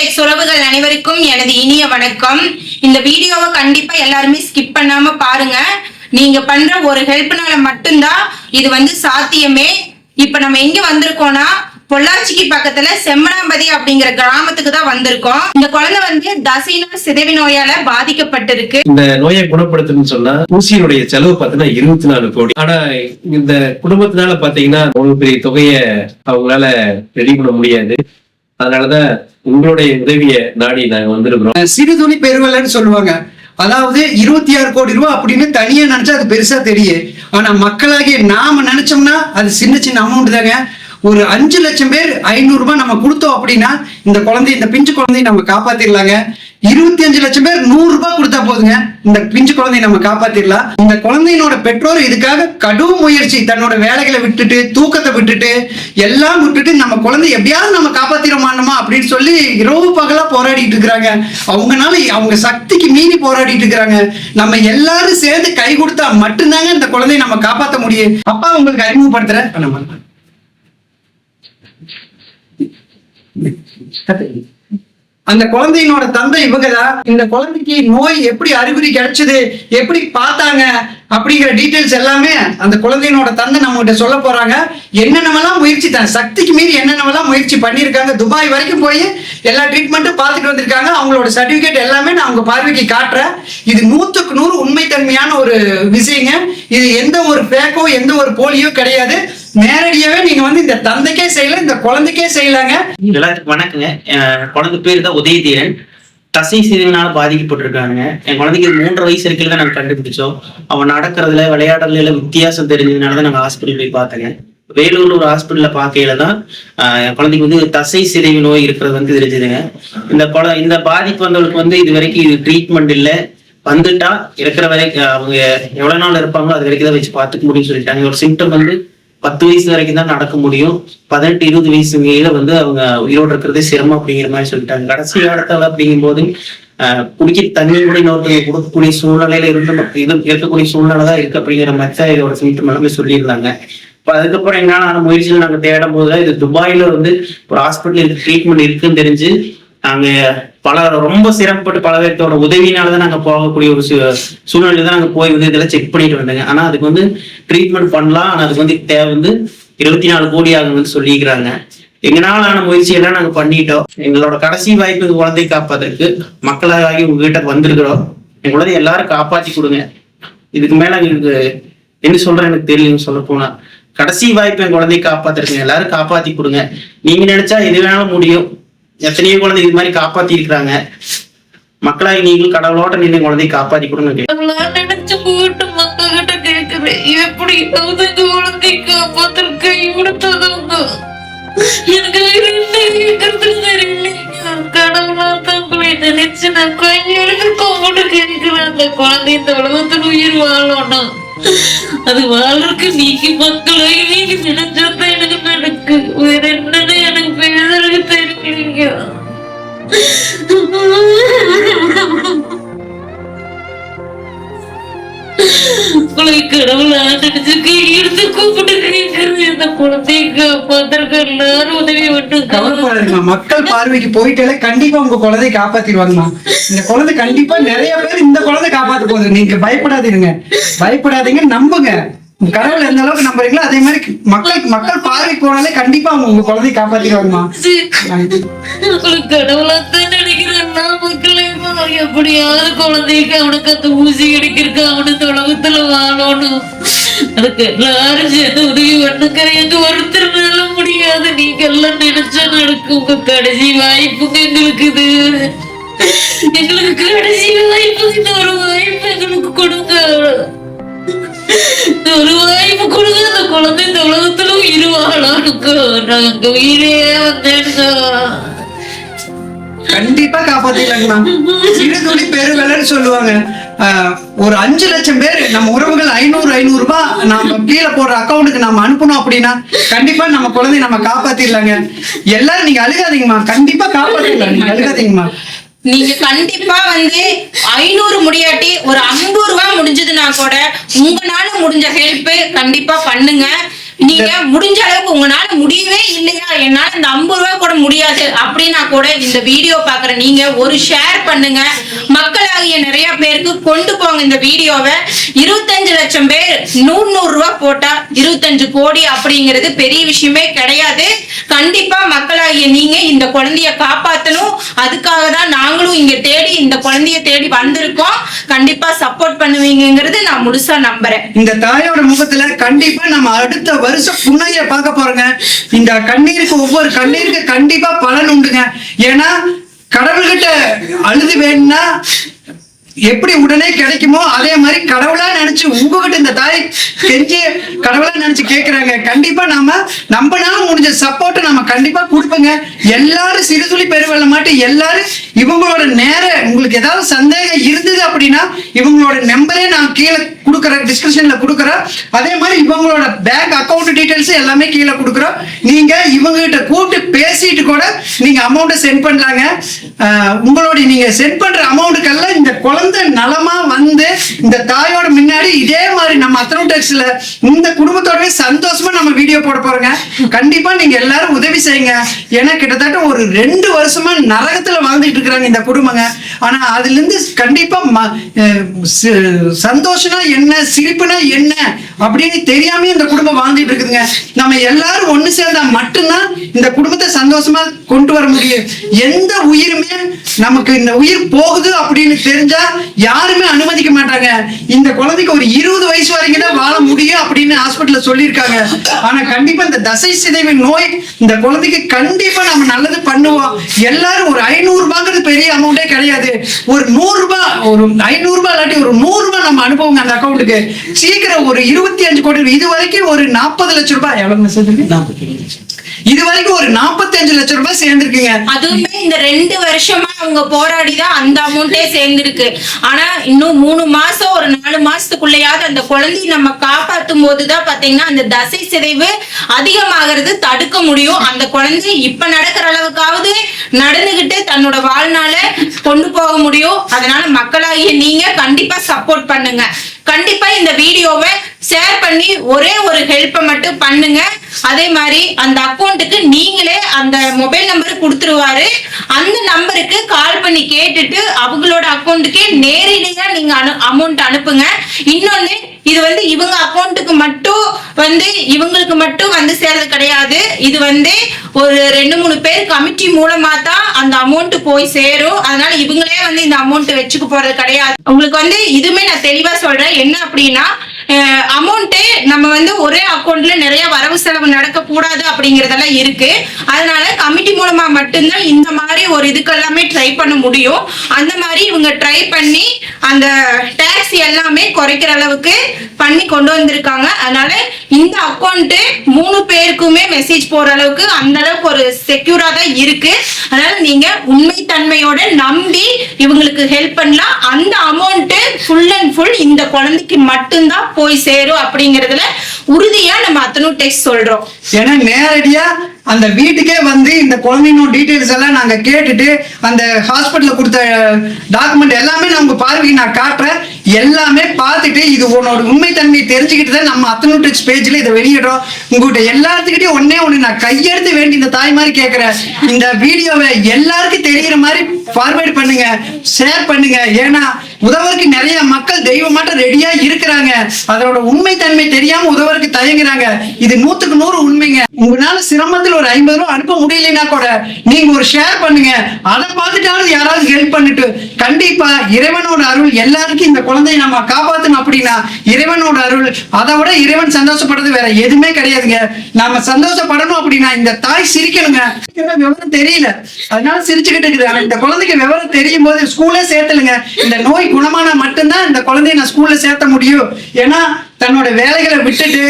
டெக்ஸ் உறவுகள் அனைவருக்கும் எனது இனிய வணக்கம். இந்த வீடியோவை கண்டிப்பா எல்லாருமே ஸ்கிப் பண்ணாம பாருங்க. நீங்க பண்ற ஒரு ஹெல்ப்னால மட்டும்தான் இது வந்து சாத்தியமே. இப்ப நம்ம எங்க வந்திருக்கோம்னா பொள்ளாச்சிக்கு பக்கத்துல செம்மனாம்பதி அப்படிங்கிற கிராமத்துக்கு தான் வந்திருக்கோம். இந்த குழந்தை வந்து தசைனா சிதைவி நோயால பாதிக்கப்பட்டிருக்கு. இந்த நோயை குணப்படுத்தணும்னு சொன்னா ஊசியினுடைய செலவு பாத்தீங்கன்னா இருபத்தி நாலு கோடி. ஆனா இந்த குடும்பத்தினால பாத்தீங்கன்னா அவ்வளவு பெரிய தொகையை அவங்களால ரெடி பண்ண முடியாது. அதனாலதான் உங்களுடைய உதவியை நாடி நாங்க வந்திருக்கிறோம். சிறுதுளி பெருவலன்னு சொல்லுவாங்க. அதாவது இருபத்தி ஆறு கோடி ரூபாய் அப்படின்னு தனியா நினைச்சா அது பெருசா தெரியும். ஆனா மக்களாகிய நாம நினைச்சோம்னா அது சின்ன சின்ன அமௌண்ட் தாங்க. ஒரு அஞ்சு லட்சம் பேர் ஐநூறு ரூபாய் நம்ம கொடுத்தோம் அப்படின்னா இந்த குழந்தை இந்த பிஞ்சு குழந்தையை நம்ம காப்பாத்திடலாங்க இருபத்தி அஞ்சு லட்சம் பேர் நூறு ரூபாய் கொடுத்தா போதுங்க. இந்த பிஞ்சு குழந்தையை நம்ம காப்பாத்திடலாம் இந்த குழந்தையினோட பெற்றோர் இதுக்காக கடும் முயற்சி. தன்னோட வேலைகளை விட்டுட்டு தூக்கத்தை விட்டுட்டு எல்லாம் விட்டுட்டு நம்ம குழந்தை எப்படியாவது நம்ம காப்பாத்திரமானோமா அப்படின்னு சொல்லி இரவு பகலா போராடிட்டு இருக்கிறாங்க. அவங்கனால அவங்க சக்திக்கு மீறி போராடிட்டு இருக்கிறாங்க. நம்ம எல்லாரும் சேர்ந்து கை கொடுத்தா மட்டும்தாங்க இந்த குழந்தையை நம்ம காப்பாத்த முடியும். அப்பா உங்களுக்கு அறிமுகப்படுத்துறேன் நம்ம அந்த குழந்தையினோட தந்தை இவங்கதான். இந்த குழந்தைக்கு நோய் எப்படி அறிகுறி கிடைச்சது? எப்படி பார்த்தாங்க? அப்படிங்கிற டீட்டெயில்ஸ் எல்லாமே அந்த குழந்தையினோட தந்தை நம்ம கிட்ட சொல்ல போறாங்க. என்னென்னவெல்லாம் முயற்சி தான் சக்திக்கு மீறி என்னென்னவெல்லாம் முயற்சி பண்ணியிருக்காங்க? துபாய் வரைக்கும் போய் எல்லா ட்ரீட்மெண்ட்டும் பார்த்துட்டு வந்திருக்காங்க. அவங்களோட சர்டிஃபிகேட் எல்லாமே நான் அவங்க பார்வைக்கு காட்டுறேன். இது நூற்றுக்கு நூறு உண்மைத்தன்மையான ஒரு விஷயங்க. இது எந்த ஒரு பேக்கோ எந்த ஒரு போலியோ கிடையாது. நேரடியாவே நீங்க வந்து இந்த தந்தைக்கே செய்யல இந்த குழந்தைக்கே செய்யலாங்க. எல்லாத்துக்கும் வணக்கங்க. என் குழந்தை பேர் தான் உதயதீரன். தசை சிதைவினால பாதிக்கப்பட்டிருக்காங்க என் குழந்தைக்கு மூன்று வயசு இருக்கையில தான் நாங்கள் கண்டுபிடிச்சோம். அவன் நடக்கிறதுல விளையாடுறதுல வித்தியாசம் தெரிஞ்சதுனால தான் நாங்கள் ஹாஸ்பிட்டல் போய் பார்த்தேங்க. வேலூர்ல ஒரு ஹாஸ்பிட்டல்ல பார்க்கையில தான் என் குழந்தைக்கு வந்து தசை சிதைவு நோய் இருக்கிறது வந்து தெரிஞ்சதுங்க. இந்த குழ இந்த பாதிப்பு வந்தவங்களுக்கு வந்து இது வரைக்கும் இது ட்ரீட்மெண்ட் இல்லை. வந்துட்டா இருக்கிற வரைக்கும் அவங்க எவ்வளவு நாள் இருப்பாங்களோ அது வரைக்கும் தான் வச்சு பார்த்துக்க முடியும்னு சொல்லிட்டாங்க. ஒரு சிம்டம் வந்து பத்து வயசு வரைக்கும் தான் நடக்க முடியும். பதினெட்டு இருபது வயசு மேல வந்து அவங்க உயிரோடு இருக்கிறதே சிரமம் அப்படிங்கிற மாதிரி சொல்லிட்டாங்க. கடைசி காலத்துல அப்படிங்கும்போது போது குடிக்க தண்ணி கூட இன்னொருத்தவங்க கொடுக்கக்கூடிய சூழ்நிலையில இருந்து இது இருக்கக்கூடிய சூழ்நிலை தான் இருக்கு அப்படிங்கிற மாதிரி தான் இதோட சிம்டம் எல்லாமே சொல்லியிருந்தாங்க. இப்போ அதுக்கப்புறம் எங்களான முயற்சியில் நாங்கள் தேடும் போது இது துபாயில வந்து ஒரு ஹாஸ்பிட்டல் இருக்கு ட்ரீட்மெண்ட் இருக்குன்னு தெரிஞ்சு நாங்கள் பல ரொம்ப சிரமப்பட்டு பல பேர்த்தோட உதவினாலதான் நாங்க போகக்கூடிய ஒரு சூ- சூழ்நிலையில தான் நாங்க போய் வந்து இதெல்லாம் செக் பண்ணிட்டு வந்தோங்க. ஆனா அதுக்கு வந்து ட்ரீட்மெண்ட் பண்ணலாம். ஆனா அதுக்கு வந்து தேவை வந்து இருபத்தி நாலு கோடி ஆகும்னு சொல்லிக்கிறாங்க எங்களால ஆன முயற்சியெல்லாம் நாங்க பண்ணிட்டோம். எங்களோட கடைசி வாய்ப்பு குழந்தை காப்பதற்கு மக்களாகி உங்ககிட்ட வந்திருக்கிறோம். என் குழந்தை எல்லாரும் காப்பாற்றி கொடுங்க. இதுக்கு மேல எங்களுக்கு என்ன சொல்றேன் எனக்கு தெரியும் சொல்ல போனா கடைசி வாய்ப்பு என் குழந்தைய காப்பாத்திருக்கேன் எல்லாரும் காப்பாத்தி கொடுங்க. நீங்க நினைச்சா எது வேணாலும் முடியும். எத்தனையோ குழந்தை இது மாதிரி காப்பாத்தி இருக்கிறாங்க மக்களாகி நீங்களும் கடவுளோட நின்று குழந்தையை காப்பாத்தி கொடுங்க நான் நினைச்சு போயிட்டு மக்கள் கிட்ட கேக்குறேன் எப்படி குழந்தை காப்பாத்திருக்க இவ்வளவு எனக்கு வேற என்ன கடவுளா நினைச்சு நான் கையெழுத்து கும்பிட்டு கேட்கிறேன் அந்த குழந்தை இந்த உலகத்தில் உயிர் வாழணும் அது வாழ்றதுக்கு நீங்க மக்களை நீங்க நினைச்சதான் எனக்கு நடக்கு. வேற என்னன்னு எனக்கு பேசுறதுக்கு உங்களை கடவுள் நினைச்சு கையெடுத்து கூப்பிட்டு கேட்கறது இந்த குழந்தையை காப்பாத்திருக்க எல்லாரும் உதவி விட்டு கவலைப்படாதீங்கம்மா மக்கள் பார்வைக்கு போயிட்டாலே கண்டிப்பா உங்க குழந்தையை காப்பாத்திடுவாங்கம்மா. இந்த குழந்தை கண்டிப்பா நிறைய பேர் இந்த குழந்தை காப்பாத்து போகுது. நீங்க பயப்படாதீங்க. பயப்படாதீங்க நம்புங்க. கடவுள் எந்த அளவுக்கு நம்புறீங்களோ அதே மாதிரி மக்கள் மக்கள் பார்வைக்கு போனாலே கண்டிப்பா அவங்க உங்க குழந்தையை காப்பாத்திடுவாங்கம்மா. உங்களுக்கு கடவுளாத்தான் நினைக்கிறேன். நான் மக்களை எப்படியாவது குழந்தைக்கு அவனுக்கு அந்த ஊசி அடிக்கிறதுக்கு அவனு இந்த உலகத்துல வாழணும். அதுக்கு எல்லாரும் சேர்ந்து உதவி பண்ணுங்க எங்க ஒருத்தர்னால முடியாது. நீங்க எல்லாம் நினைச்சா நடக்கும். உங்க கடைசி வாய்ப்புங்க எங்களுக்கு இது. எங்களுக்கு கடைசி வாய்ப்பு இந்த ஒரு வாய்ப்பு எங்களுக்கு கொடுங்க. இந்த ஒரு வாய்ப்பு கொடுங்க அந்த குழந்தை இந்த உலகத்துல உயிர் நான் எங்க உயிரே வந்தேனுங்க கண்டிப்பா காப்பாத்திடலாங்கம்மா. சிறு துளி சொல்லுவாங்க. ஆஹ், ஒரு அஞ்சு லட்சம் பேர் நம்ம உறவுகள் ஐநூறு ஐநூறு ரூபாய் நாம கீழே போடுற அக்கௌண்ட்டுக்கு நம்ம அனுப்பணும் அப்படின்னா கண்டிப்பா நம்ம குழந்தைய நம்ம காப்பாத்திடலாங்க. எல்லாரும் நீங்க அழுகாதீங்கம்மா. கண்டிப்பா காப்பாத்திடலாம் நீங்க அழுகாதீங்கம்மா. நீங்க கண்டிப்பா வந்து ஐநூறு முடியாட்டி ஒரு ஐம்பது ரூபாய் முடிஞ்சதுன்னா கூட உங்களால முடிஞ்ச ஹெல்ப் கண்டிப்பா பண்ணுங்க. நீங்க முடிஞ்ச அளவுக்கு உங்களால முடியவே இல்லையா? என்னால இந்த ஐம்பது ரூபாய் கூட முடியாது. அப்படின்னா கூட இந்த வீடியோ பாக்குற நீங்க ஒரு ஷேர் பண்ணுங்க. மக்களாகிய நிறைய பேருக்கு கொண்டு போங்க இந்த வீடியோவை. இருபத்தஞ்சு லட்சம் பேர் நூறு நூறு ரூபாய் போட்டா இருபத்தஞ்சு கோடி அப்படிங்கிறது பெரிய விஷயமே கிடையாது. கண்டிப்பா மக்களாகிய நீங்க இந்த குழந்தைய காப்பாத்தணும். அதுக்காக தான் நாங்களும் இங்க தேடி இந்த குழந்தைய தேடி வந்திருக்கோம். கண்டிப்பா சப்போர்ட் பண்ணுவீங்கங்கிறது நான் முழுசா நம்புறேன். இந்த தாயோட முகத்துல கண்டிப்பா நம்ம அடுத்த வருஷ புண்ணைய பார்க்க போறேங்க. இந்த கண்ணீருக்கு ஒவ்வொரு கண்ணீருக்கு கண்டிப்பா பலன் உண்டுங்க. ஏன்னா கடவுள்கிட்ட அழுது வேணும்னா எப்படி உடனே கிடைக்குமோ அதே மாதிரி கடவுளா நினைச்சு உங்ககிட்ட இந்த தாய் கெஞ்சி கடவுளா நினைச்சு கேக்குறாங்க. கண்டிப்பா நாம நம்மனால முடிஞ்ச சப்போர்ட்டை நம்ம கண்டிப்பா கொடுப்போங்க. எல்லாரும் சிறுதுளி பெருவெள்ள மாட்டி எல்லாரும் இவங்களோட நேர உங்களுக்கு ஏதாவது சந்தேகம் இருந்தது அப்படின்னா இவங்களோட நம்பரே நான் கீழே கொடுக்குற டிஸ்கிரிப்ஷன்ல கொடுக்குறோம் அதே மாதிரி இவங்களோட பேங்க் அக்கௌண்ட் டீடைல்ஸ் எல்லாமே கீழே கொடுக்குறோம் நீங்க இவங்க கிட்ட கூப்பிட்டு பேசிட்டு கூட நீங்க அமௌண்ட்டை சென்ட் பண்ணலாங்க. உங்களுடைய நீங்க சென்ட் பண்ற அமௌண்ட்டுக்கெல்லாம் இந்த குழந்தை நலமா வந்து இந்த தாயோட முன்னாடி இதே மாதிரி நம்ம அத்தனோடெக்ஸ்ல இந்த குடும்பத்தோடவே சந்தோஷமா நம்ம வீடியோ போட போறோங்க. கண்டிப்பா நீங்க எல்லாரும் உதவி செய்யுங்க. ஏன்னா கிட்டத்தட்ட ஒரு ரெண்டு வருஷமா நரகத்துல வாழ்ந்துட்டு இருக்கிறாங்க இந்த குடும்பங்க. ஆனா அதுல இருந்து கண்டிப்பா சந்தோஷம்னா என்ன சிரிப்புனா என்ன அப்படின்னு தெரியாம இந்த குடும்பம் வாழ்ந்துட்டு இருக்குதுங்க. நம்ம எல்லாரும் ஒண்ணு சேர்ந்தா மட்டும்தான் இந்த குடும்பத்தை சந்தோஷமா கொண்டு வர முடியும். எந்த உயிருமே நமக்கு இந்த உயிர் போகுது அப்படின்னு தெரிஞ்சா யாருமே அனுமதிக்க மாட்டாங்க. இந்த குழந்தைக்கு ஒரு இருபது வயசு வரைக்கும் தான் வாழ முடியும் அப்படின்னு ஹாஸ்பிட்டல்ல சொல்லியிருக்காங்க. ஆனா கண்டிப்பா இந்த தசை சிதைவு நோய் இந்த குழந்தைக்கு கண்டிப்பா நம்ம நல்லது பண்ணுவோம். எல்லாரும் ஒரு ஐநூறு ரூபாங்கிறது பெரிய அமௌண்டே கிடையாது. ஒரு நூறு ரூபாய் ஒரு ஐநூறு ரூபாய் இல்லாட்டி ஒரு நூறு ரூபாய் நம்ம அனுப்புவோங்க அந்த அக்கௌண்ட்டுக்கு சீக்கிரம் ஒரு இருபத்தி அஞ்சு கோடி இது வரைக்கும் ஒரு நாற்பது லட்சம் ரூபாய். எவ்வளவு சேர்ந்துருக்கு இது வரைக்கும் ஒரு நாற்பத்தஞ்சு லட்சம் ரூபாய் சேர்ந்திருக்குங்க. அதுவுமே இந்த ரெண்டு வருஷமா அவங்க போராடி தான் அந்த அமௌண்ட்டே சேர்ந்திருக்கு. ஆனா இன்னும் மூணு மாசம் ஒரு நாலு மாசத்துக்குள்ளயாவது அந்த குழந்தைய நம்ம காப்பாத்தும் போதுதான் பாத்தீங்கன்னா அந்த தசை சிதைவு அதிகமாகிறது தடுக்க முடியும். அந்த குழந்தை இப்ப நடக்கிற அளவுக்காவது நடந்துகிட்டு தன்னோட வாழ்நாள கொண்டு போக முடியும். அதனால மக்களாகிய நீங்க கண்டிப்பா சப்போர்ட் பண்ணுங்க. கண்டிப்பா இந்த வீடியோவை ஷேர் பண்ணி ஒரே ஒரு ஹெல்ப்பை மட்டும் பண்ணுங்க. அதே மாதிரி அந்த அக்கௌண்ட்டுக்கு நீங்களே அந்த மொபைல் நம்பர் கொடுத்துருவாரு. அந்த நம்பருக்கு கால் பண்ணி கேட்டுட்டு அவங்களோட அக்கௌண்ட்டுக்கே நேரடியாக நீங்க அனு அமௌண்ட் அனுப்புங்க. இன்னொன்னு இது வந்து இவங்க அக்கௌண்ட்டுக்கு மட்டும் வந்து இவங்களுக்கு மட்டும் வந்து சேர்றது கிடையாது. இது வந்து ஒரு ரெண்டு மூணு பேர் கமிட்டி மூலமா தான் அந்த அமௌண்ட் போய் சேரும். அதனால இவங்களே வந்து இந்த அமௌண்ட் வச்சுக்க போறது கிடையாது. உங்களுக்கு வந்து இதுமே நான் தெளிவா சொல்றேன். என்ன அப்படின்னா அமௌண்ட்டு நம்ம வந்து ஒரே அக்கௌண்ட்ல நிறைய வரவு செலவு நடக்க கூடாது அப்படிங்கறதெல்லாம் இருக்கு. அதனால கமிட்டி மூலமா மட்டும்தான் இந்த மாதிரி ஒரு இதுக்கு எல்லாமே ட்ரை பண்ண முடியும். அந்த மாதிரி இவங்க ட்ரை பண்ணி அந்த டேக்ஸ் எல்லாமே குறைக்கிற அளவுக்கு பண்ணி கொண்டு வந்திருக்காங்க. அதனால இந்த அக்கௌண்ட் மூணு பேருக்குமே மெசேஜ் போற அளவுக்கு அந்த அளவுக்கு ஒரு செக்யூரா தான் இருக்கு. அதனால நீங்க உண்மைத்தன்மையோட நம்பி இவங்களுக்கு ஹெல்ப் பண்ணலாம். அந்த அமௌண்ட் ஃபுல் அண்ட் ஃபுல் இந்த குழந்தைக்கு மட்டும்தான் போய் சேரும் அப்படிங்கறதுல உறுதியா நம்ம அத்தனும் டெக்ஸ்ட் சொல்றோம். ஏன்னா நேரடியா அந்த வீட்டுக்கே வந்து இந்த குழந்தைங்களோட டீட்டெயில்ஸ் எல்லாம் நாங்க கேட்டுட்டு அந்த ஹாஸ்பிட்டல்ல கொடுத்த டாக்குமெண்ட் எல்லாமே நான் பார்வைக்கு நான் காட்டுறேன். எல்லாமே பார்த்துட்டு இது உன்னோட உண்மைத்தன்மையை தெரிஞ்சுக்கிட்டு தான் நம்ம அத்தனூட்டிக்ஸ் பேஜ்ல இதை வெளியிடுறோம். உங்ககிட்ட எல்லாத்துக்கிட்டையும் ஒன்னே ஒண்ணு நான் கையெடுத்து வேண்டி இந்த தாய் மாதிரி கேட்கிறேன் இந்த வீடியோவை எல்லாருக்கும் தெரிகிற மாதிரி ஃபார்வேர்ட் பண்ணுங்க ஷேர் பண்ணுங்க. ஏன்னா உதவருக்கு நிறைய மக்கள் தெய்வமாட்ட ரெடியா இருக்கிறாங்க. அதோட உண்மைத்தன்மை தெரியாம உதவருக்கு தயங்குறாங்க. இது நூத்துக்கு நூறு உண்மைங்க. உங்களால சிரமத்தில் ஒரு ஐம்பது ரூபா அனுப்ப முடியலன்னா கூட நீங்க ஒரு ஷேர் பண்ணுங்க. அதை பார்த்துட்டாலும் யாராவது ஹெல்ப் பண்ணிட்டு கண்டிப்பா இறைவனோட அருள் எல்லாருக்கும் இந்த குழந்தைய நம்ம காப்பாத்தணும் அப்படின்னா இறைவனோட அருள் அதை விட இறைவன் சந்தோஷப்படுறது வேற எதுவுமே கிடையாதுங்க. நாம சந்தோஷப்படணும் அப்படின்னா இந்த தாய் சிரிக்கணுங்க. விவரம் தெரியல. அதனால சிரிச்சுக்கிட்டு இருக்குது. ஆனா இந்த குழந்தைக்கு விவரம் தெரியும் போது ஸ்கூல்லே சேர்த்துலங்க இந்த நோய் குணமானா மட்டும்தான் இந்த குழந்தைய நான் ஸ்கூல்ல சேர்த்த முடியும். ஏன்னா தன்னோட வேலைகளை விட்டுட்டு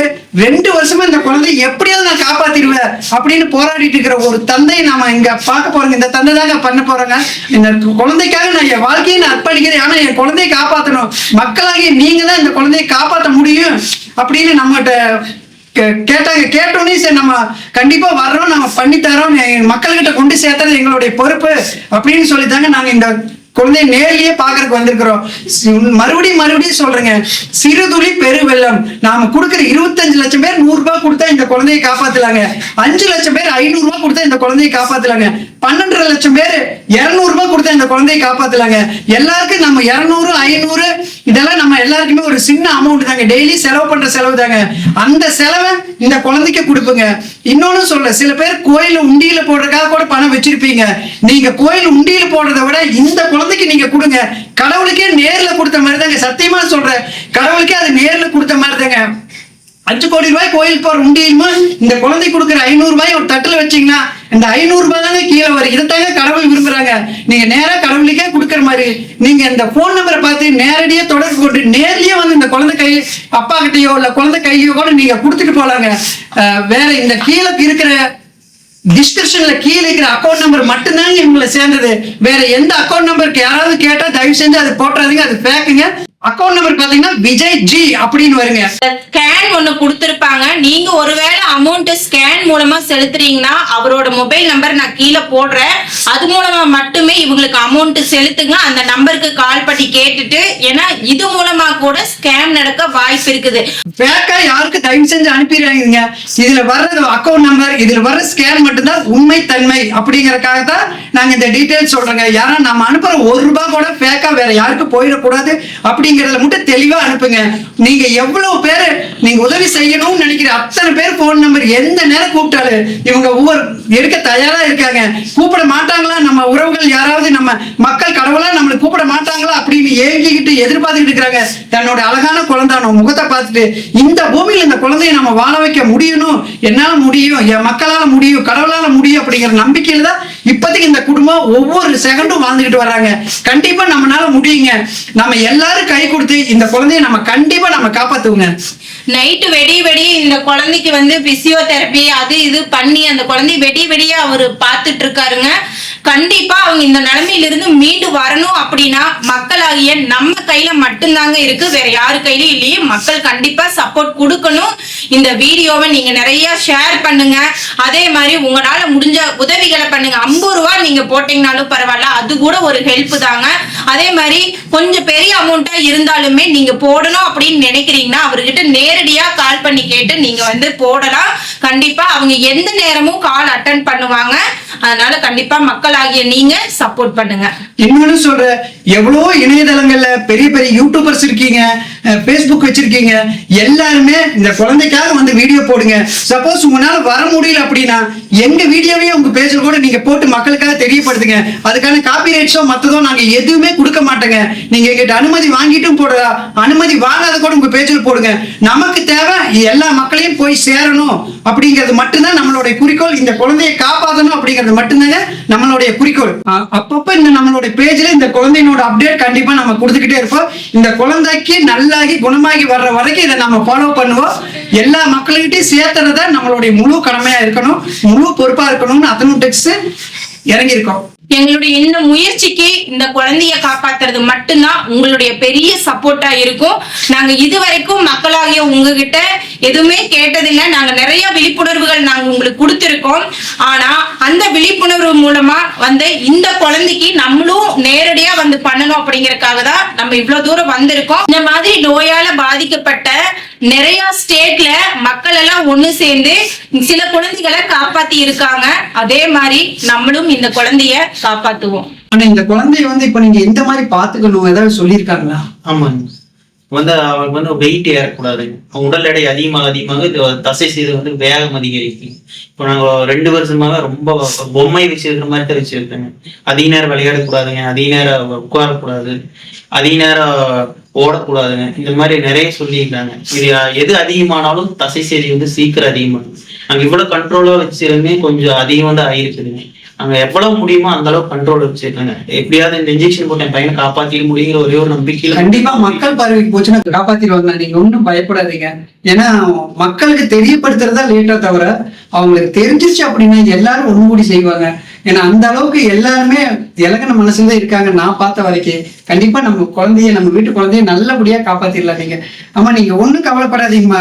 ரெண்டு வருஷமா இந்த குழந்தைய எப்படியாவது நான் காப்பாத்திடுவேன் அப்படின்னு போராடிட்டு இருக்கிற ஒரு தந்தையை நாம இங்க பார்க்க போறோங்க. இந்த தந்தை தாங்க பண்ண போறோங்க. இந்த குழந்தைக்காக நான் என் வாழ்க்கையை நான் அர்ப்பணிக்கிறேன். ஆனா என் குழந்தையை காப்பாத்தணும். மக்களாகிய நீங்க தான் இந்த குழந்தைய காப்பாற்ற முடியும் அப்படின்னு நம்மகிட்ட கேட்டாங்க கேட்டோன்னே சரி நம்ம கண்டிப்பா வர்றோம் நம்ம பண்ணி தரோம் மக்கள்கிட்ட கொண்டு சேர்த்தது எங்களுடைய பொறுப்பு அப்படின்னு சொல்லித்தாங்க நாங்க இந்த குழந்தைய நேர்லயே பாக்குறதுக்கு வந்திருக்கிறோம். மறுபடியும் மறுபடியும் சொல்றேங்க சிறுதுளி பெருவெள்ளம் நாம கொடுக்குற இருபத்தஞ்சு லட்சம் பேர் நூறு ரூபாய் கொடுத்தா இந்த குழந்தையை காப்பாத்தலாங்க. அஞ்சு லட்சம் பேர் ஐநூறு ரூபாய் கொடுத்தா இந்த குழந்தையை காப்பாத்தலாங்க. பன்னெண்டரை லட்சம் பேர் இருநூறு ரூபாய் கொடுத்தா இந்த குழந்தையை காப்பாத்தலாங்க. எல்லாருக்கும் நம்ம இருநூறு ஐநூறு இதெல்லாம் நம்ம எல்லாருக்குமே ஒரு சின்ன அமௌண்ட் தாங்க. டெய்லி செலவு பண்ற செலவு தாங்க. அந்த செலவை இந்த குழந்தைக்கு கொடுப்புங்க. இன்னொன்னு சொல்ல சில பேர் கோயில் உண்டியில போடுறதுக்காக கூட பணம் வச்சிருப்பீங்க. நீங்க கோயில் உண்டியில போடுறத விட இந்த குழந்தைக்கு நீங்க கொடுங்க. கடவுளுக்கே நேர்ல கொடுத்த மாதிரி தாங்க. சத்தியமா சொல்றேன். கடவுளுக்கே அது நேர்ல கொடுத்த மாதிரி தாங்க. அஞ்சு கோடி ரூபாய் கோயில் போற உண்டியுமா இந்த குழந்தை கொடுக்குற ஐநூறு ரூபாய் ஒரு தட்டுல வச்சீங்கன்னா இந்த ஐநூறு ரூபாய் தாங்க கீழே வரும். இதைத்தாங்க கடவுள் விரும்புறாங்க. நீங்க நேரா கடவுளுக்கே கொடுக்குற மாதிரி நீங்க இந்த போன் நம்பரை பார்த்து நேரடியாக தொடர்பு கொண்டு நேர்லயே வந்து இந்த குழந்தை கை அப்பா கிட்டயோ இல்ல குழந்தை கையோ கூட நீங்க கொடுத்துட்டு போலாங்க. வேற இந்த கீழே இருக்கிற டிஸ்கிரிப்ஷன்ல கீழே இருக்கிற அக்கௌண்ட் நம்பர் மட்டும்தாங்க இவங்களை சேர்ந்தது. வேற எந்த அக்கௌண்ட் நம்பருக்கு யாராவது கேட்டா தயவு செஞ்சு அது போட்டுறாதீங்க அது பேக்குங்க அக்கௌண்ட் நம்பர் பாத்தீங்கன்னா விஜய் ஜி அப்படின்னு வருங்க. ஸ்கேன் ஒண்ணு கொடுத்திருப்பாங்க. நீங்க ஒருவேளை அமௌண்ட் ஸ்கேன் மூலமா செலுத்துறீங்கன்னா அவரோட மொபைல் நம்பர் நான் கீழே போடுறேன். அது மூலமா மட்டுமே இவங்களுக்கு அமௌண்ட் செலுத்துங்க. அந்த நம்பருக்கு கால் பண்ணி கேட்டுட்டு ஏன்னா இது மூலமா கூட ஸ்கேம் நடக்க வாய்ப்பு இருக்குது. ஃபேக்கா யாருக்கு தயவு செஞ்சு அனுப்பிடுறாங்க இதுல வர்றது அக்கௌண்ட் நம்பர் இதுல வர்ற ஸ்கேன் மட்டும்தான் உண்மை தன்மை அப்படிங்கறதுக்காக தான் நாங்க இந்த டீடைல்ஸ் சொல்றோங்க. யாரா நம்ம அனுப்புற ஒரு ரூபாய் கூட ஃபேக்கா வேற யாருக்கும் போயிடக்கூடாது. அப்படிங்கறத மட்டும் தெளிவா அனுப்புங்க. நீங்க எவ்வளவு பேரு நீங்க உதவி செய்யணும்னு நினைக்கிற அத்தனை பேர் போன் நம்பர் எந்த நேரம் கூப்பிட்டாலும் இவங்க ஒவ்வொரு எடுக்க தயாரா இருக்காங்க. கூப்பிட மாட்டாங்களா? நம்ம உறவுகள் யாராவது நம்ம மக்கள் கடவுளா நம்மளை கூப்பிட மாட்டாங்களா? அப்படின்னு ஏங்கிக்கிட்டு எதிர்பார்த்துக்கிட்டு இருக்கிறாங்க. தன்னோட அழகான குழந்தை நம்ம முகத்தை பார்த்துட்டு இந்த பூமியில இந்த குழந்தைய நம்ம வாழ வைக்க முடியணும் என்னால முடியும்? என் மக்களால முடியும்? கடவுளால முடியும்? அப்படிங்கிற நம்பிக்கையில தான் இப்போதைக்கு இந்த குடும்பம் ஒவ்வொரு செகண்டும் வாழ்ந்துகிட்டு வர்றாங்க. கண்டிப்பா நம்மளால முடியுங்க. நம்ம எல்லாரும் கை கொடுத்து இந்த குழந்தைய நம்ம கண்டிப்பா நம்ம காப்பாத்துவோங்க. நைட்டு வெடி வெடி இந்த குழந்தைக்கு வந்து பிசியோதெரப்பி அது இது பண்ணி அந்த குழந்தைய வெடி வெடியா அவரு பார்த்துட்டு இருக்காருங்க. கண்டிப்பா அவங்க இந்த நிலைமையிலிருந்து மீண்டு வரணும் அப்படின்னா மக்களாகிய நம்ம கையில மட்டும்தாங்க இருக்கு. வேற யாரு கையிலயும் இல்லையே. மக்கள் கண்டிப்பா சப்போர்ட் கொடுக்கணும். இந்த வீடியோவை நீங்க நிறைய ஷேர் பண்ணுங்க. அதே மாதிரி உங்களால முடிஞ்ச உதவிகளை பண்ணுங்க. ஐம்பது ரூபா நீங்க போட்டீங்கனாலும் பரவாயில்ல. அது கூட ஒரு ஹெல்ப் தாங்க. அதே மாதிரி கொஞ்சம் பெரிய அமௌண்ட்டா இருந்தாலுமே நீங்க போடணும் அப்படின்னு நினைக்கிறீங்கன்னா அவர்கிட்ட நேரடியா கால் பண்ணி கேட்டு நீங்க வந்து போடலாம். கண்டிப்பா அவங்க எந்த நேரமும் கால் அட்டன் பண்ணுவாங்க. அதனால கண்டிப்பா மக்களாகிய நீங்க சப்போர்ட் பண்ணுங்க. இன்னொன்னு சொல்ற எவ்வளவு இணையதளங்கள்ல பெரிய பெரிய யூடியூபர்ஸ் இருக்கீங்க. ஃபேஸ்புக் வச்சிருக்கீங்க. எல்லாருமே இந்த குழந்தைக்காக வந்து வீடியோ போடுங்க. சப்போஸ் உங்களால வர முடியல அப்படின்னா எங்க வீடியோவையும் உங்க பேஜில் கூட நீங்க போட்டு மக்களுக்காக தெரியப்படுத்துங்க. அதுக்கான காப்பி ரைட்ஸோ மற்றதோ நாங்க எதுவுமே கொடுக்க மாட்டோங்க. நீங்க எங்கிட்ட அனுமதி வாங்கிட்டும் போடுறா அனுமதி வாங்காத கூட உங்க பேஜில் போடுங்க. நமக்கு தேவை எல்லா மக்களையும் போய் சேரணும் அப்படிங்கிறது மட்டும்தான் நம்மளுடைய குறிக்கோள். இந்த குழந்தையை காப்பாற்றணும் அப்படிங்கிறது மட்டும்தாங்க நம்மளுடைய குறிக்கோள். அப்பப்போ அப்பப்ப இந்த நம்மளுடைய பேஜ்ல இந்த குழந்தையினோட அப்டேட் கண்டிப்பா நம்ம கொடுத்துக்கிட்டே இருப்போம். இந்த குழந்தைக்கு நல்லாகி குணமாகி வர்ற வரைக்கும் இதை நம்ம ஃபாலோ பண்ணுவோம். எல்லா மக்கள்கிட்டயும் சேர்த்துறத நம்மளுடைய முழு கடமையா இருக்கணும். முழு பொறுப்பா இருக்கணும்னு அத்தனோடெக்ஸ் இறங்கியிருக்கோம். எங்களுடைய இந்த முயற்சிக்கு இந்த குழந்தைய காப்பாத்துறது மட்டும்தான் உங்களுடைய பெரிய சப்போர்ட்டா இருக்கும். நாங்க இதுவரைக்கும் மக்களாகிய உங்ககிட்ட எதுவுமே கேட்டதில்லை. நாங்க நிறைய விழிப்புணர்வுகள் நாங்க உங்களுக்கு கொடுத்திருக்கோம். ஆனா அந்த விழிப்புணர்வு மூலமா வந்து இந்த குழந்தைக்கு நம்மளும் நேரடியா வந்து பண்ணணும் அப்படிங்கறக்காக தான் நம்ம இவ்வளவு தூரம் வந்திருக்கோம். இந்த மாதிரி நோயால பாதிக்கப்பட்ட நிறைய ஸ்டேட்ல மக்கள் எல்லாம் ஒண்ணு சேர்ந்து சில குழந்தைகளை காப்பாத்தி இருக்காங்க. அதே மாதிரி நம்மளும் இந்த குழந்தைய காப்பாத்துவோம். ஆனா இந்த குழந்தைய வந்து இப்ப நீங்க எந்த மாதிரி பாத்துக்கணும் ஏதாவது சொல்லியிருக்காங்களா? ஆமாங்க. வந்து அவருக்கு வந்து வெயிட் ஏறக்கூடாது. அவங்க உடல் எடை அதிகமாக அதிகமாக இது தசை செய்து வந்து வேகம் அதிகரிக்கும் இப்போ நாங்க ரெண்டு வருஷமாக ரொம்ப பொம்மை வச்சிருக்கிற மாதிரி தான் வச்சிருக்கேங்க. அதிக நேரம் விளையாடக்கூடாதுங்க. அதிக நேரம் உட்காரக்கூடாது. அதிக நேரம் ஓடக்கூடாதுங்க. இந்த மாதிரி நிறைய சொல்லியிருக்காங்க. இது எது அதிகமானாலும் தசை செய்தி வந்து சீக்கிரம் அதிகமாகும். நாங்க இவ்வளவு கண்ட்ரோலா வச்சிருந்தே கொஞ்சம் அதிகமாக தான் ஆகிருக்குதுங்க அங்க எவ்வளவு முடியுமோ அந்த அளவுக்கு கண்ட்ரோல் வச்சிருக்காங்க. எப்படியாவது இந்த இன்ஜெக்ஷன் போட்டு என் பையனை காப்பாத்திக்க முடியுங்கிற ஒரே ஒரு நம்பிக்கையில் கண்டிப்பா மக்கள் பார்வைக்கு போச்சுன்னா காப்பாத்திடுவாங்க நீங்க ஒன்றும் பயப்படாதீங்க. ஏன்னா மக்களுக்கு தெரியப்படுத்துறதா லேட்டா தவிர அவங்களுக்கு தெரிஞ்சிச்சு அப்படின்னா எல்லாரும் ஒன்று கூடி செய்வாங்க. ஏன்னா அந்த அளவுக்கு எல்லாருமே இலகன மனசுல இருக்காங்க. நான் பார்த்த வரைக்கும் கண்டிப்பா நம்ம குழந்தைய நம்ம வீட்டு குழந்தைய நல்லபடியா காப்பாத்திடலாம் நீங்க. ஆமா நீங்க ஒண்ணும் கவலைப்படாதீங்கம்மா.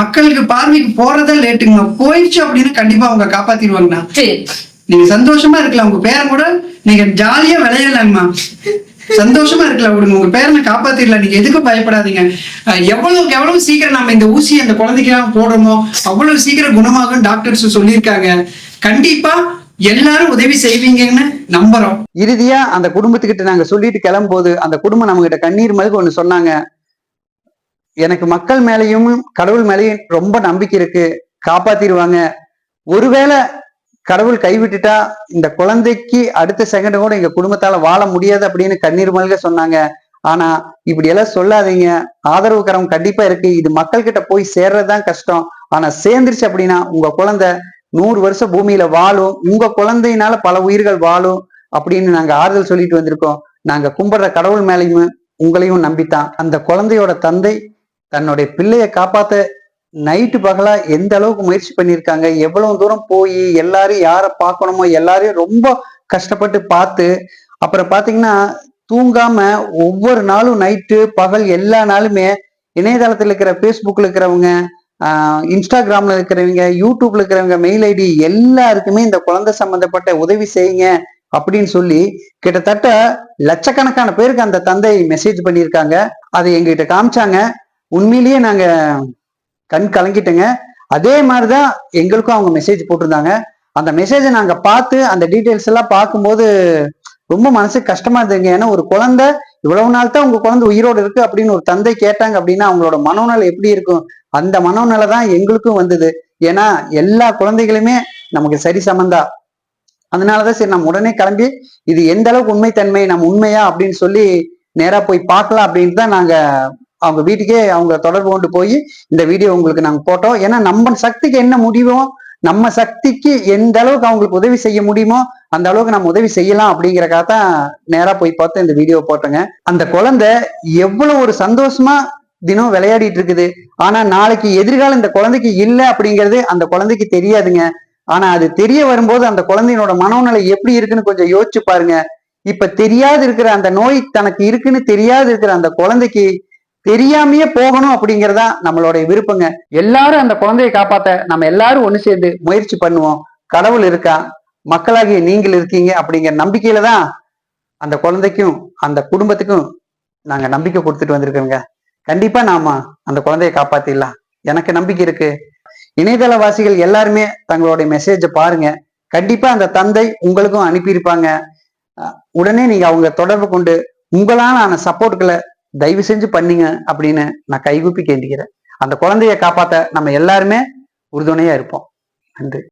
மக்களுக்கு பார்வைக்கு போறதா லேட்டுங்கம்மா. போயிடுச்சு அப்படின்னு கண்டிப்பா அவங்க காப்பாத்திடுவாங்கண்ணா. நீங்க சந்தோஷமா இருக்கலாம். உங்க பேரன் கூட நீங்க ஜாலியா விளையாடலாங்கம்மா. சந்தோஷமா இருக்கலாம். விடுங்க. உங்க பேரனை காப்பாத்திடலாம். நீங்க எதுக்கும் பயப்படாதீங்க. எவ்வளவுக்கு எவ்வளவு சீக்கிரம் நம்ம இந்த ஊசி அந்த குழந்தைக்கெல்லாம் போடுறோமோ அவ்வளவு சீக்கிரம் குணமாகும் டாக்டர்ஸ் சொல்லியிருக்காங்க. கண்டிப்பா எல்லாரும் உதவி செய்வீங்கன்னு நம்புறோம். இறுதியா அந்த குடும்பத்துக்கிட்ட நாங்க சொல்லிட்டு கிளம்பும்போது அந்த குடும்பம் நம்ம கிட்ட கண்ணீர் மல்க ஒண்ணு சொன்னாங்க. எனக்கு மக்கள் மேலயும் கடவுள் மேலயும் ரொம்ப நம்பிக்கை இருக்கு. காப்பாத்திடுவாங்க. ஒருவேளை கடவுள் கைவிட்டுட்டா இந்த குழந்தைக்கு அடுத்த செகண்ட் கூட எங்க குடும்பத்தால வாழ முடியாது அப்படின்னு கண்ணீர் மல்க சொன்னாங்க. ஆனா இப்படி எல்லாம் சொல்லாதீங்க. ஆதரவு கரம் கண்டிப்பா இருக்கு. இது மக்கள் கிட்ட போய் சேர்றதுதான் கஷ்டம். ஆனா சேர்ந்துருச்சு அப்படின்னா உங்க குழந்தை நூறு வருஷம் பூமியில வாழும் உங்க குழந்தையினால பல உயிர்கள் வாழும் அப்படின்னு நாங்க ஆறுதல் சொல்லிட்டு வந்திருக்கோம். நாங்க கும்பிடுற கடவுள் மேலையும் உங்களையும் நம்பித்தான். அந்த குழந்தையோட தந்தை தன்னுடைய பிள்ளைய காப்பாத்த நைட்டு பகலா எந்த அளவுக்கு முயற்சி பண்ணியிருக்காங்க எவ்வளவு தூரம் போய் எல்லாரும் யாரை பார்க்கணுமோ எல்லாரையும் ரொம்ப கஷ்டப்பட்டு பார்த்து அப்புறம் பாத்தீங்கன்னா தூங்காம ஒவ்வொரு நாளும் நைட்டு பகல் எல்லா நாளுமே இணையதளத்தில் இருக்கிற ஃபேஸ்புக்கில் இருக்கிறவங்க இன்ஸ்டாகிராமில் இருக்கிறவங்க யூடியூப்ல இருக்கிறவங்க மெயில் ஐடி எல்லாருக்குமே இந்த குழந்தை சம்பந்தப்பட்ட உதவி செய்யுங்க அப்படின்னு சொல்லி கிட்டத்தட்ட லட்சக்கணக்கான பேருக்கு அந்த தந்தை மெசேஜ் பண்ணியிருக்காங்க. அதை எங்ககிட்ட காமிச்சாங்க. உண்மையிலேயே நாங்க கண் கலங்கிட்டோங்க. அதே மாதிரிதான் எங்களுக்கும் அவங்க மெசேஜ் போட்டிருந்தாங்க. அந்த மெசேஜை நாங்க பார்த்து அந்த டீட்டெயில்ஸ் எல்லாம் பார்க்கும்போது ரொம்ப மனசுக்கு கஷ்டமா இருந்ததுங்க. ஏன்னா ஒரு குழந்தை இவ்வளவு நாள் தான் உங்க குழந்தை உயிரோடு இருக்கு அப்படின்னு ஒரு தந்தை கேட்டாங்க அப்படின்னா அவங்களோட மனோநிலை எப்படி இருக்கும்? அந்த மனோநிலை தான் எங்களுக்கும் வந்தது. ஏன்னா எல்லா குழந்தைகளுமே நமக்கு சரி சமந்தா. அதனாலதான் சரி நம்ம உடனே கிளம்பி இது எந்த அளவுக்கு உண்மைத்தன்மை நம்ம உண்மையா அப்படின்னு சொல்லி நேரா போய் பார்க்கலாம் அப்படின்னு தான் நாங்க அவங்க வீட்டுக்கே அவங்க தொடர்பு கொண்டு போய் இந்த வீடியோ உங்களுக்கு நாங்க போட்டோம். ஏன்னா நம்ம சக்திக்கு என்ன முடியுமோ நம்ம சக்திக்கு எந்த அளவுக்கு அவங்களுக்கு உதவி செய்ய முடியுமோ அந்த அளவுக்கு நம்ம உதவி செய்யலாம் அப்படிங்கறக்காக தான் நேரா போய் பார்த்து இந்த வீடியோ போட்டோங்க. அந்த குழந்தை எவ்வளவு ஒரு சந்தோஷமா தினம் விளையாடிட்டு இருக்குது. ஆனா நாளைக்கு எதிர்காலம் இந்த குழந்தைக்கு இல்லை அப்படிங்கிறது அந்த குழந்தைக்கு தெரியாதுங்க. ஆனா அது தெரிய வரும்போது அந்த குழந்தையினோட மனோநிலை எப்படி இருக்குன்னு கொஞ்சம் யோசிச்சு பாருங்க. இப்ப தெரியாது இருக்கிற அந்த நோய் தனக்கு இருக்குன்னு தெரியாது இருக்கிற அந்த குழந்தைக்கு தெரியாமையே போகணும் அப்படிங்கறதா நம்மளுடைய விருப்பங்க. எல்லாரும் அந்த குழந்தையை காப்பாத்த நம்ம எல்லாரும் ஒண்ணு சேர்ந்து முயற்சி பண்ணுவோம். கடவுள் இருக்கா? மக்களாகிய நீங்கள் இருக்கீங்க அப்படிங்கிற நம்பிக்கையில தான் அந்த குழந்தைக்கும் அந்த குடும்பத்துக்கும் நாங்க நம்பிக்கை கொடுத்துட்டு வந்திருக்கோங்க. கண்டிப்பா நாம அந்த குழந்தையை காப்பாத்திடலாம். எனக்கு நம்பிக்கை இருக்கு. இணையதளவாசிகள் எல்லாருமே தங்களுடைய மெசேஜை பாருங்க. கண்டிப்பா அந்த தந்தை உங்களுக்கும் அனுப்பியிருப்பாங்க. அஹ் உடனே நீங்க அவங்க தொடர்பு கொண்டு உங்களான ஆன சப்போர்ட்களை தயவு செஞ்சு பண்ணீங்க அப்படின்னு நான் கைகூப்பி கேண்டிக்கிறேன் அந்த குழந்தைய காப்பாத்த நம்ம எல்லாருமே உறுதுணையா இருப்போம். நன்றி.